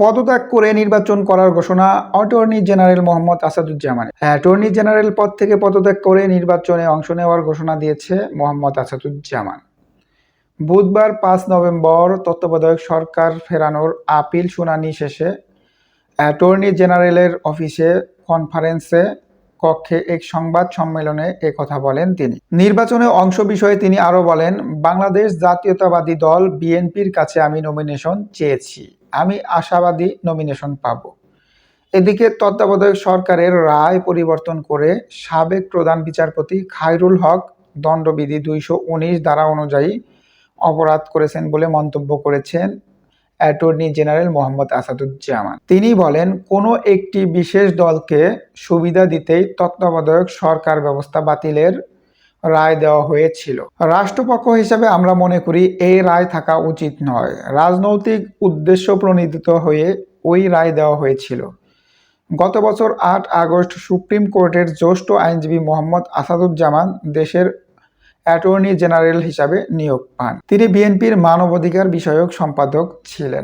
পদত্যাগ করে নির্বাচন করার ঘোষণা attorney general Mohammad Asaduzzaman attorney general পদ থেকে পদত্যাগ করে নির্বাচনে অংশ নেওয়ার ঘোষণা দিয়েছে মোহাম্মদ আসাদুজ্জামান। বুধবার পাঁচ নভেম্বর তত্ত্বাবধায়ক সরকার ফেরানোর আপিল শুনানি শেষে অ্যাটর্নি জেনারেলের অফিসে কনফারেন্সে কক্ষে এক সংবাদ সম্মেলনে এ কথা বলেন তিনি। নির্বাচনে অংশ বিষয়ে তিনি আরও বলেন, বাংলাদেশ জাতীয়তাবাদী দল বিএনপির কাছে আমি নমিনেশন চেয়েছি। আমি আশাবাদী নমিনেশন পাব। এদিকে তত্ত্বাবধায়ক সরকারের রায় পরিবর্তন করে সাবেক প্রধান বিচারপতি খায়রুল হক দণ্ডবিধি দুইশো উনিশ ধারা অনুযায়ী অপরাধ করেছেন বলে মন্তব্য করেছেন অ্যাটর্নি জেনারেল মোহাম্মদ আসাদুজ্জামান। তিনি বলেন, কোনো একটি বিশেষ দলকে সুবিধা দিতেই তত্ত্বাবধায়ক সরকার ব্যবস্থা বাতিলের রায় দেওয়া হয়েছিল। রাষ্ট্রপক্ষ হিসাবে আমরা মনে করি এই রায় থাকা উচিত নয়। রাজনৈতিক উদ্দেশ্য প্রণোদিত হয়ে ওই রায় দেওয়া হয়েছিল। গত বছর আট আগস্ট সুপ্রিম কোর্টের জ্যেষ্ঠ আইনজীবী মোহাম্মদ আসাদুজ্জামান দেশের অ্যাটর্নি জেনারেল হিসাবে নিয়োগ পান। তিনি বিএনপির মানবাধিকার বিষয়ক সম্পাদক ছিলেন।